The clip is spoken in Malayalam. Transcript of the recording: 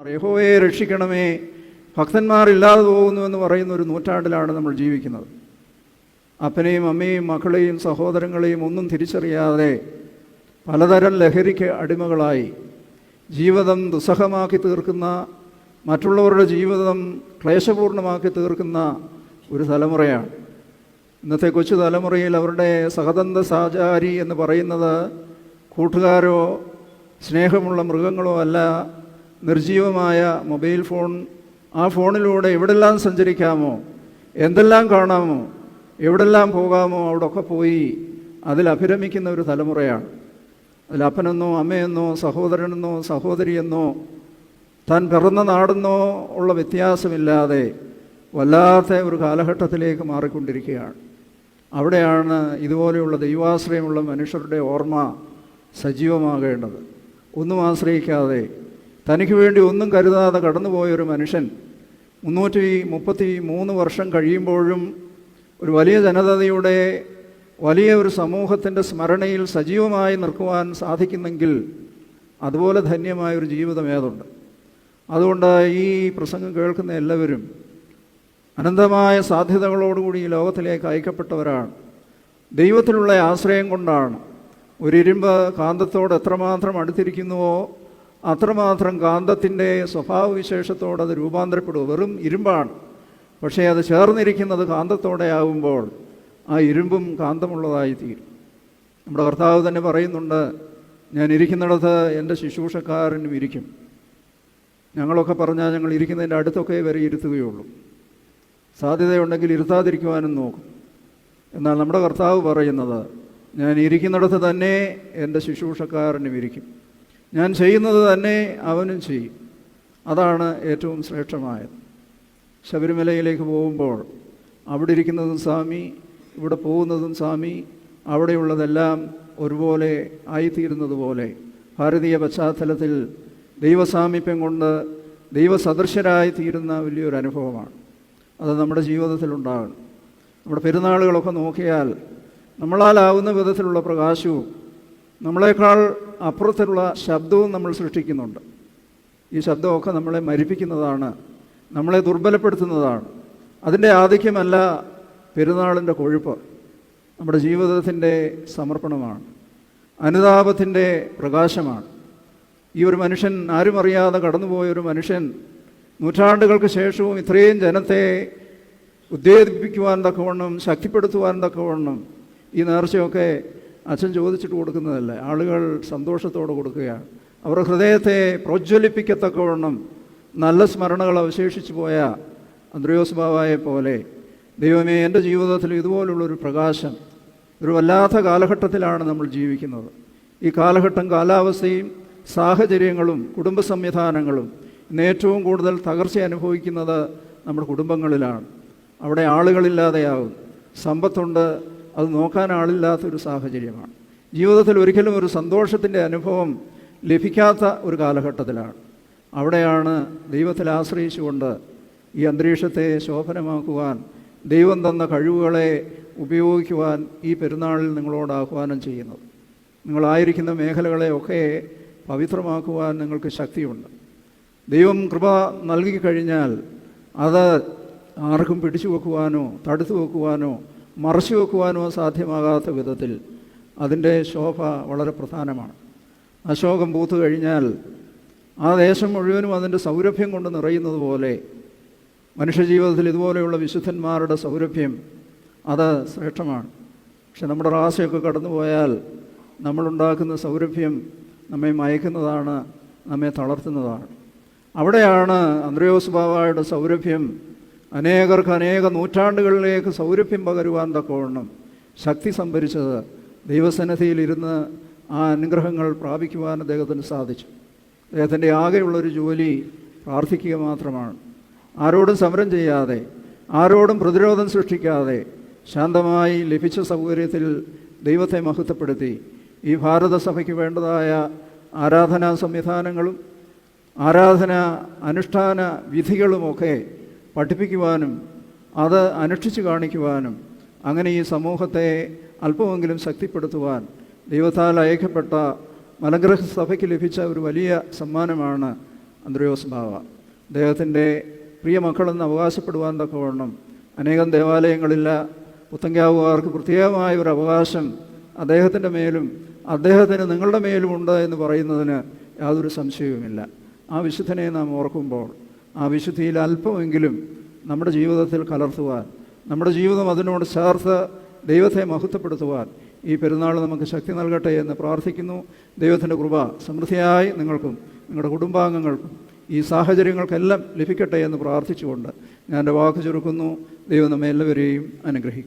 യഹോവയെ രക്ഷിക്കണമേ. ഭക്തന്മാരില്ലാതെ പോകുന്നു എന്ന് പറയുന്ന ഒരു നൂറ്റാണ്ടിലാണ് നമ്മൾ ജീവിക്കുന്നത്. അപ്പനെയും അമ്മയും മക്കളെയും സഹോദരങ്ങളെയും ഒന്നും തിരിച്ചറിയാതെ പലതരം ലഹരിക്ക് അടിമകളായി ജീവിതം ദുസ്സഹമാക്കി തീർക്കുന്ന മറ്റുള്ളവരുടെ ജീവിതം ക്ലേശപൂർണമാക്കി തീർക്കുന്ന ഒരു തലമുറയാണ്. ഇന്നത്തെ കൊച്ചു തലമുറയിൽ അവരുടെ സഹതന്ത സാചാരി എന്ന് പറയുന്നത് കൂട്ടുകാരോ സ്നേഹമുള്ള മൃഗങ്ങളോ അല്ല നിർജീവമായ മൊബൈൽ ഫോൺ ആ ഫോണിലൂടെ എവിടെല്ലാം സഞ്ചരിക്കാമോ എന്തെല്ലാം കാണാമോ എവിടെല്ലാം പോകാമോ അവിടെയൊക്കെ പോയി അതിൽ അഭിരമിക്കുന്ന ഒരു തലമുറയാണ്. അതിൽ അപ്പനെന്നോ അമ്മയെന്നോ സഹോദരനെന്നോ സഹോദരിയെന്നോ താൻ പിറന്ന നാടെന്നോ ഉള്ള വ്യത്യാസമില്ലാതെ വല്ലാത്ത ഒരു കാലഘട്ടത്തിലേക്ക് മാറിക്കൊണ്ടിരിക്കുകയാണ്. അവിടെയാണ് ഇതുപോലെയുള്ള ദൈവാശ്രയമുള്ള മനുഷ്യരുടെ ഓർമ്മ സജീവമാകേണ്ടത്. ഒന്നും ആശ്രയിക്കാതെ തനിക്ക് വേണ്ടി ഒന്നും കരുതാതെ കടന്നുപോയൊരു മനുഷ്യൻ മുന്നൂറ്റി മുപ്പത്തി മൂന്ന് വർഷം കഴിയുമ്പോഴും ഒരു വലിയ ജനതയുടെ വലിയ ഒരു സമൂഹത്തിന്റെ സ്മരണയിൽ സജീവമായി നിൽക്കുവാൻ സാധിക്കുന്നെങ്കിൽ അതുപോലെ ധന്യമായ ഒരു ജീവിതം ഏതുണ്ട്? അതുകൊണ്ട് ഈ പ്രസംഗം കേൾക്കുന്ന എല്ലാവരും അനന്തമായ സാധ്യതകളോടുകൂടി ഈ ലോകത്തിലേക്ക് അയക്കപ്പെട്ടവരാണ്. ദൈവത്തിലുള്ള ആശ്രയം കൊണ്ടാണ്. ഒരു ഇരുമ്പ് കാന്തത്തോട് എത്രമാത്രം അടുത്തിരിക്കുന്നുവോ അത്രമാത്രം കാന്തത്തിന്റെ സ്വഭാവവിശേഷത്തോടെ അത് രൂപാന്തരപ്പെടും വെറും ഇരുമ്പാണ്. പക്ഷേ അത് ചേർന്നിരിക്കുന്നത് കാന്തത്തോടെ ആകുമ്പോൾ ആ ഇരുമ്പും കാന്തമുള്ളതായി തീരും. നമ്മുടെ കർത്താവ് തന്നെ പറയുന്നുണ്ട് ഞാൻ ഇരിക്കുന്നിടത്ത് എന്റെ ശുശ്രൂഷക്കാരനും ഇരിക്കും. ഞങ്ങളൊക്കെ പറഞ്ഞാൽ ഞങ്ങൾ ഇരിക്കുന്നതിന്റെ അടുത്തൊക്കെ വരെ ഇരുത്തുകയുള്ളൂ. സാധ്യതയുണ്ടെങ്കിൽ ഇരുത്താതിരിക്കുവാനും നോക്കും. എന്നാൽ നമ്മുടെ കർത്താവ് പറയുന്നത് ഞാൻ ഇരിക്കുന്നിടത്ത് തന്നെ എന്റെ ശുശ്രൂഷക്കാരനും ഇരിക്കും. ഞാൻ ചെയ്യുന്നത് തന്നെ അവനും ചെയ്യും. അതാണ് ഏറ്റവും ശ്രേഷ്ഠമായത്. ശബരിമലയിലേക്ക് പോകുമ്പോൾ അവിടെ ഇരിക്കുന്നതും സ്വാമി ഇവിടെ പോകുന്നതും സ്വാമി അവിടെയുള്ളതെല്ലാം ഒരുപോലെ ആയിത്തീരുന്നത് പോലെ ഭാരതീയ പശ്ചാത്തലത്തിൽ ദൈവസാമീപ്യം കൊണ്ട് ദൈവസദൃശരായി തീരുന്ന വലിയൊരു അനുഭവമാണ്. അത് നമ്മുടെ ജീവിതത്തിലുണ്ടാകണം. നമ്മുടെ പെരുന്നാളുകളൊക്കെ നോക്കിയാൽ നമ്മളാലാവുന്ന വിധത്തിലുള്ള പ്രകാശവും നമ്മളെക്കാൾ അപ്പുറത്തുള്ള ശബ്ദവും നമ്മൾ സൃഷ്ടിക്കുന്നുണ്ട്. ഈ ശബ്ദമൊക്കെ നമ്മളെ മരിപ്പിക്കുന്നതാണ് നമ്മളെ ദുർബലപ്പെടുത്തുന്നതാണ്. അതിന്റെ ആധിക്യമല്ല പെരുന്നാളിന്റെ കൊഴുപ്പ്. നമ്മുടെ ജീവിതത്തിന്റെ സമർപ്പണമാണ്. അനുതാപത്തിന്റെ പ്രകാശമാണ്. ഈ ഒരു മനുഷ്യൻ ആരും അറിയാതെ കടന്നുപോയ ഒരു മനുഷ്യൻ നൂറ്റാണ്ടുകൾക്ക് ശേഷവും ഇത്രയും ജനത്തെ ഉദ്വേദിപ്പിക്കുവാൻ തക്കവണ്ണം ശക്തിപ്പെടുത്തുവാൻ തക്കവണ്ണം ഈ നേർച്ചയൊക്കെ അച്ഛൻ ചോദിച്ചിട്ട് കൊടുക്കുന്നതല്ല. ആളുകൾ സന്തോഷത്തോടെ കൊടുക്കുകയാണ്. അവരുടെ ഹൃദയത്തെ പ്രോജ്വലിപ്പിക്കത്തക്കവണ്ണം നല്ല സ്മരണകൾ അവശേഷിച്ചു പോയ അന്ത്രയോസ് ബാബായെ പോലെ ദൈവമേ എന്റെ ജീവിതത്തിൽ ഇതുപോലുള്ളൊരു പ്രകാശം ഒരു വല്ലാത്ത കാലഘട്ടത്തിലാണ് നമ്മൾ ജീവിക്കുന്നത്. ഈ കാലഘട്ടം കാലാവസ്ഥയും സാഹചര്യങ്ങളും കുടുംബ സംവിധാനങ്ങളും ഇന്ന് ഏറ്റവും കൂടുതൽ തകർച്ച അനുഭവിക്കുന്നത് നമ്മുടെ കുടുംബങ്ങളിലാണ്. അവിടെ ആളുകളില്ലാതെയാകും സമ്പത്തുണ്ട് അത് നോക്കാൻ ആളില്ലാത്തൊരു സാഹചര്യമാണ്. ജീവിതത്തിൽ ഒരിക്കലും ഒരു സന്തോഷത്തിന്റെ അനുഭവം ലഭിക്കാത്ത ഒരു കാലഘട്ടത്തിലാണ്. അവിടെയാണ് ദൈവത്തിൽ ആശ്രയിച്ചുകൊണ്ട് ഈ അന്തരീക്ഷത്തെ ശോഭനമാക്കുവാൻ ദൈവം തന്ന കഴിവുകളെ ഉപയോഗിക്കുവാൻ ഈ പെരുന്നാളിൽ നിങ്ങളോട് ആഹ്വാനം ചെയ്യുന്നത്. നിങ്ങളായിരിക്കുന്ന മേഖലകളെയൊക്കെ പവിത്രമാക്കുവാൻ നിങ്ങൾക്ക് ശക്തിയുണ്ട്. ദൈവം കൃപ നൽകി കഴിഞ്ഞാൽ അത് ആർക്കും പിടിച്ചു വെക്കുവാനോ തടുത്തു വെക്കുവാനോ മറച്ചു വെക്കുവാനോ സാധ്യമാകാത്ത വിധത്തിൽ അതിന്റെ ശോഭ വളരെ പ്രധാനമാണ്. അശോകം പൂത്തു കഴിഞ്ഞാൽ ആ ദേശം മുഴുവനും അതിന്റെ സൗരഭ്യം കൊണ്ട് നിറയുന്നത് പോലെ മനുഷ്യജീവിതത്തിൽ ഇതുപോലെയുള്ള വിശുദ്ധന്മാരുടെ സൗരഭ്യം അത് ശ്രേഷ്ഠമാണ്. പക്ഷെ നമ്മുടെ റാസയൊക്കെ കടന്നു പോയാൽ നമ്മളുണ്ടാക്കുന്ന സൗരഭ്യം നമ്മെ മയക്കുന്നതാണ് നമ്മെ തളർത്തുന്നതാണ്. അവിടെയാണ് അന്ത്രയോസ് ബാബായുടെ സൗരഭ്യം അനേകർക്ക് അനേക നൂറ്റാണ്ടുകളിലേക്ക് സൗരഭ്യം പകരുവാൻ തക്കവണ്ണം ശക്തി സംഭരിച്ചത് ദൈവസന്നിധിയിലിരുന്ന് ആ അനുഗ്രഹങ്ങൾ പ്രാപിക്കുവാൻ അദ്ദേഹത്തിന് സാധിച്ചു. അദ്ദേഹത്തിന്റെ ആകെയുള്ളൊരു ജോലി പ്രാർത്ഥിക്കുക മാത്രമാണ്. ആരോടും സമരം ചെയ്യാതെ ആരോടും പ്രതിരോധം സൃഷ്ടിക്കാതെ ശാന്തമായി ലഭിച്ച സൗകര്യത്തിൽ ദൈവത്തെ മഹത്വപ്പെടുത്തി. ഈ ഭാരതസഭയ്ക്ക് വേണ്ടതായ ആരാധനാ സംവിധാനങ്ങളും ആരാധന അനുഷ്ഠാന വിധികളുമൊക്കെ പഠിപ്പിക്കുവാനും അത് അനുഷ്ഠിച്ചു കാണിക്കുവാനും അങ്ങനെ ഈ സമൂഹത്തെ അല്പമെങ്കിലും ശക്തിപ്പെടുത്തുവാൻ ദൈവത്താൽ അയക്കപ്പെട്ട മലഗ്രഹ സഭയ്ക്ക് ലഭിച്ച ഒരു വലിയ സമ്മാനമാണ് അന്ത്രയോസ് ബാവ. അദ്ദേഹത്തിന്റെ പ്രിയ മക്കളെന്ന് അവകാശപ്പെടുവാൻ തക്കവണ്ണം അനേകം ദേവാലയങ്ങളില്ല പുത്തങ്കാവുകാർക്ക് പ്രത്യേകമായ ഒരു അവകാശം അദ്ദേഹത്തിന്റെ മേലും അദ്ദേഹത്തിന് നിങ്ങളുടെ മേലും ഉണ്ട് എന്ന് പറയുന്നതിന് യാതൊരു സംശയവുമില്ല. ആ വിശുദ്ധനെ നാം ഓർക്കുമ്പോൾ ആ വിശുദ്ധിയിൽ അല്പമെങ്കിലും നമ്മുടെ ജീവിതത്തിൽ കലർത്തുവാൻ നമ്മുടെ ജീവിതം അതിനോട് ചേർത്ത് ദൈവത്തെ മഹത്വപ്പെടുത്തുവാൻ ഈ പെരുന്നാൾ നമുക്ക് ശക്തി നൽകട്ടെ എന്ന് പ്രാർത്ഥിക്കുന്നു. ദൈവത്തിന്റെ കൃപ സമൃദ്ധിയായി നിങ്ങൾക്കും നിങ്ങളുടെ കുടുംബാംഗങ്ങൾക്കും ഈ സാഹചര്യങ്ങൾക്കെല്ലാം ലഭിക്കട്ടെ എന്ന് പ്രാർത്ഥിച്ചുകൊണ്ട് ഞാൻ എന്റെ വാക്ക് ചുരുക്കുന്നു. ദൈവം നമ്മെ എല്ലാവരെയും അനുഗ്രഹിക്കും